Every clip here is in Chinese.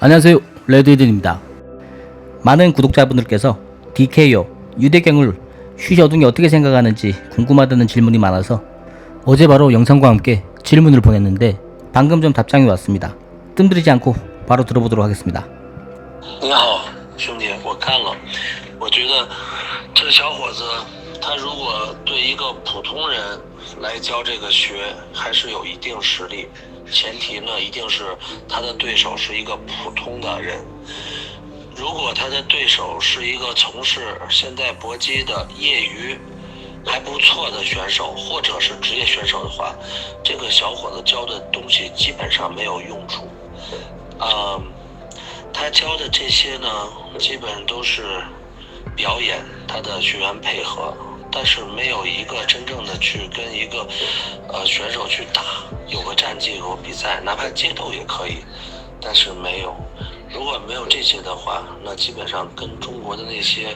안녕하세요 레드이든입니다 많은 구독자분들께서 DKO 유대경을 쉬셔둥이 어떻게 생각하는지 궁금하다는 질문이 많아서 어제 바로 영상과 함께 질문을 보냈는데 방금 좀 답장이 왔습니다 뜸들이지 않고 바로 들어보도록 하겠습니다 你好，兄弟，我看了，我觉得这小伙子 他如果对一个普通人来教这个学，还是有一定实力。前提呢，一定是他的对手是一个普通的人。如果他的对手是一个从事现代搏击的业余还不错的选手，或者是职业选手的话，这个小伙子教的东西基本上没有用处。嗯、他教的这些呢，基本都是表演，他的学员配合，但是没有一个真正的去跟一个呃选手去打，有个战绩有个比赛，哪怕街斗也可以，但是没有。如果没有这些的话，那基本上跟中国的那些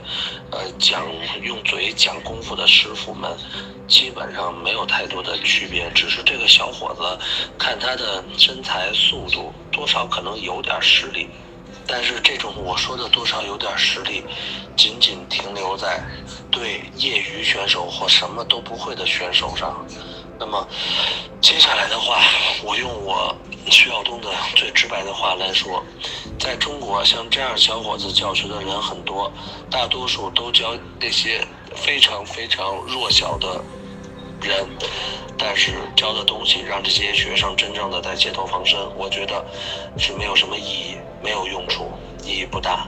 呃讲用嘴讲功夫的师傅们，基本上没有太多的区别。只是这个小伙子，看他的身材、速度，多少可能有点实力。但是这种我说的多少有点实力，仅对业余选手或什么都不会的选手上。那么接下来的话，我用我徐晓东的最直白的话来说，在中国像这样小伙子教学的人很多，大多数都教那些非常非常弱小的人，但是教的东西让这些学生真正的在街头防身，我觉得是没有什么意义，没有用处，意义不大。